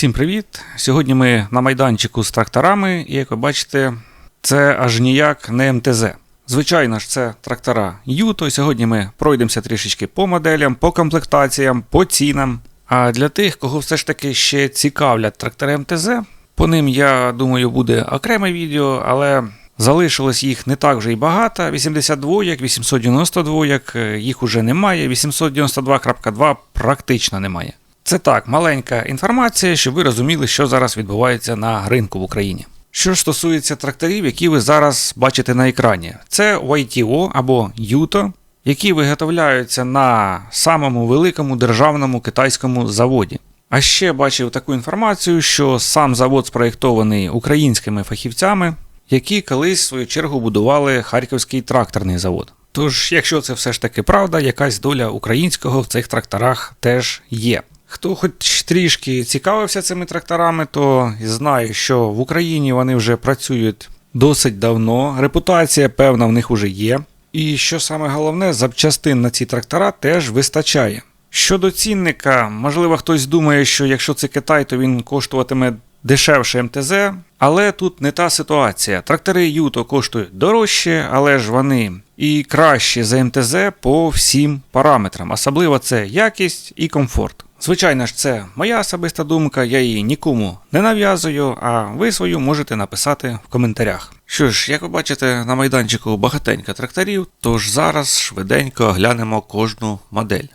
Всім привіт! Сьогодні ми на майданчику з тракторами, і як ви бачите, це аж ніяк не МТЗ. Звичайно ж, це трактора Юто. Сьогодні ми пройдемося трішечки по моделям, по комплектаціям, по цінам. А для тих, кого все ж таки ще цікавлять трактори МТЗ, по ним, я думаю, буде окреме відео, але залишилось їх не так вже й багато. 82, 892, е, їх уже немає. 892.2 практично немає. Це так, маленька інформація, щоб ви розуміли, що зараз відбувається на ринку в Україні. Що ж стосується тракторів, які ви зараз бачите на екрані, це YTO або Yuto, які виготовляються на самому великому державному китайському заводі. А ще бачив таку інформацію, що сам завод спроєктований українськими фахівцями, які колись в свою чергу будували Харківський тракторний завод. Тож, якщо це все ж таки правда, якась доля українського в цих тракторах теж є. Хто хоч трішки цікавився цими тракторами, то знає, що в Україні вони вже працюють досить давно. Репутація, певна, в них вже є. І що саме головне, запчастин на ці трактора теж вистачає. Щодо цінника, можливо, хтось думає, що якщо це Китай, то він коштуватиме дешевше МТЗ, але тут не та ситуація. Трактори Юто коштують дорожче, але ж вони і краще за МТЗ по всім параметрам, особливо це якість і комфорт. Звичайно ж, це моя особиста думка, я її нікому не нав'язую, а ви свою можете написати в коментарях. Що ж, як ви бачите, на майданчику багатенько тракторів, тож зараз швиденько оглянемо кожну модель.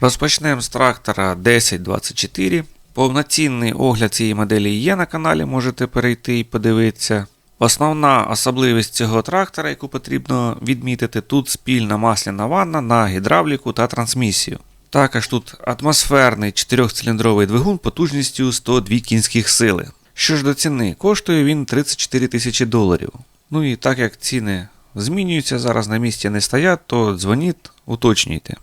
Розпочнемо з трактора 1024. Повноцінний огляд цієї моделі є на каналі, можете перейти і подивитися. Основна особливість цього трактора, яку потрібно відмітити, тут спільна масляна ванна на гідравліку та трансмісію. Також тут атмосферний 4-циліндровий двигун потужністю 102 кінських сили. Що ж до ціни, коштує він 34 тисячі доларів. Ну і так як ціни змінюються, зараз на місці не стоять, то дзвоніть, уточнюйте.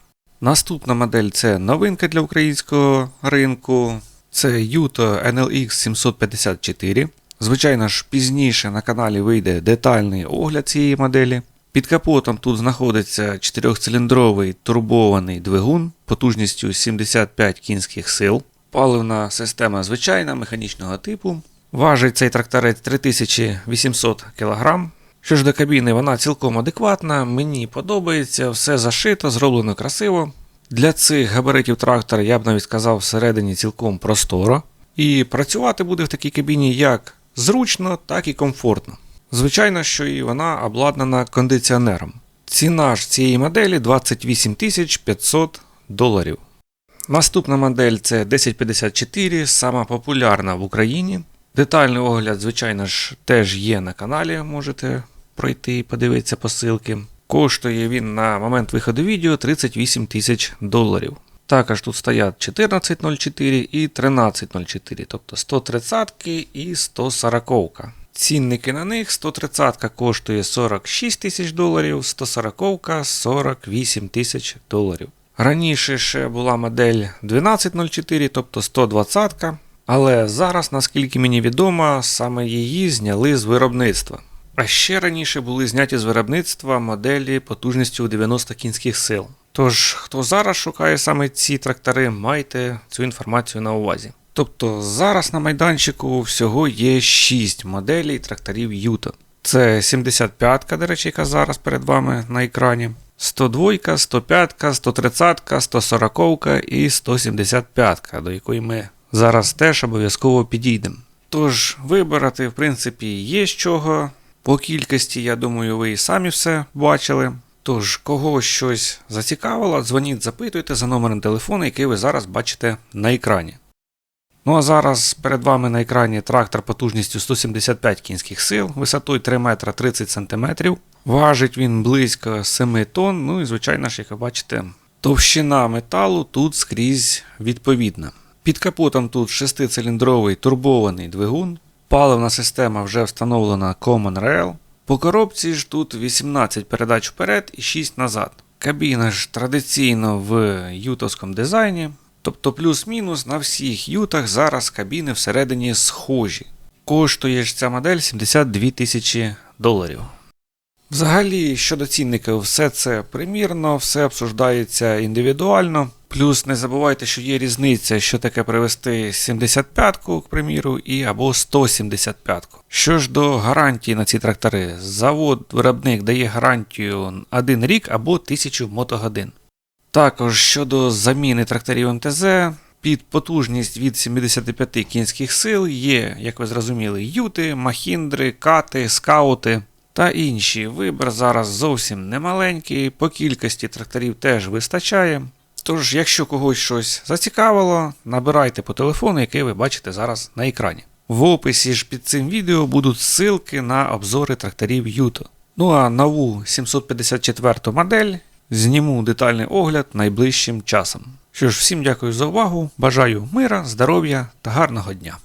Наступна модель це новинка для українського ринку. Це Yuto NLX 754. Звичайно ж, пізніше на каналі вийде детальний огляд цієї моделі. Під капотом тут знаходиться 4-циліндровий турбований двигун потужністю 75 кінських сил. Паливна система звичайна механічного типу. Важить цей тракторець 3800 кг. Що ж до кабіни, вона цілком адекватна, мені подобається, все зашито, зроблено красиво. Для цих габаритів трактора я б навіть сказав всередині цілком просторо. І працювати буде в такій кабіні як зручно, так і комфортно. Звичайно, що і вона обладнана кондиціонером. Ціна ж цієї моделі 28 500 доларів. Наступна модель це 1054, сама популярна в Україні. Детальний огляд, звичайно ж, теж є на каналі, можете пройти і подивитися посилки. Коштує він на момент виходу відео 38 тисяч доларів. Також тут стоять 1404 і 1304, тобто 130 і 140. Цінники на них 130 коштує 46 тисяч доларів, 140 48 тисяч доларів. Раніше ще була модель 1204, тобто 120 але зараз, наскільки мені відомо, саме її зняли з виробництва. А ще раніше були зняті з виробництва моделі потужністю 90 кінських сил. Тож, хто зараз шукає саме ці трактори, майте цю інформацію на увазі. Тобто зараз на майданчику всього є 6 моделей тракторів Юта. Це 75-ка, до речі, яка зараз перед вами на екрані. 102, 105, 130, 140 і 175, до якої ми зараз теж обов'язково підійдемо. Тож, вибирати, в принципі, є з чого. По кількості, я думаю, ви і самі все бачили. Тож, кого щось зацікавило, дзвоніть, запитуйте за номером телефону, який ви зараз бачите на екрані. Ну а зараз перед вами на екрані трактор потужністю 175 кінських сил, висотою 3 метра 30 см. Важить він близько 7 тонн, ну і, звичайно ж, як ви бачите, товщина металу тут скрізь відповідна. Під капотом тут 6-циліндровий турбований двигун, паливна система вже встановлена Common Rail. По коробці ж тут 18 передач вперед і 6 назад. Кабіна ж традиційно в ютовському дизайні. Тобто плюс-мінус на всіх ютах зараз кабіни всередині схожі. Коштує ж ця модель 72 тисячі доларів. Взагалі, щодо цінників, все це примірно, все обсуждається індивідуально. Плюс не забувайте, що є різниця, що таке привезти 75-ку, к приміру, і або 175-ку. Що ж до гарантії на ці трактори, завод-виробник дає гарантію 1 рік або 1000 мотогодин. Також щодо заміни тракторів МТЗ, під потужність від 75 кінських сил є, як ви зрозуміли, юти, махіндри, кати, скаути та інші. Вибір зараз зовсім немаленький, по кількості тракторів теж вистачає. Тож, якщо когось щось зацікавило, набирайте по телефону, який ви бачите зараз на екрані. В описі ж під цим відео будуть ссылки на обзори тракторів Юто. Ну а нову 754 модель зніму детальний огляд найближчим часом. Що ж, всім дякую за увагу, бажаю мира, здоров'я та гарного дня.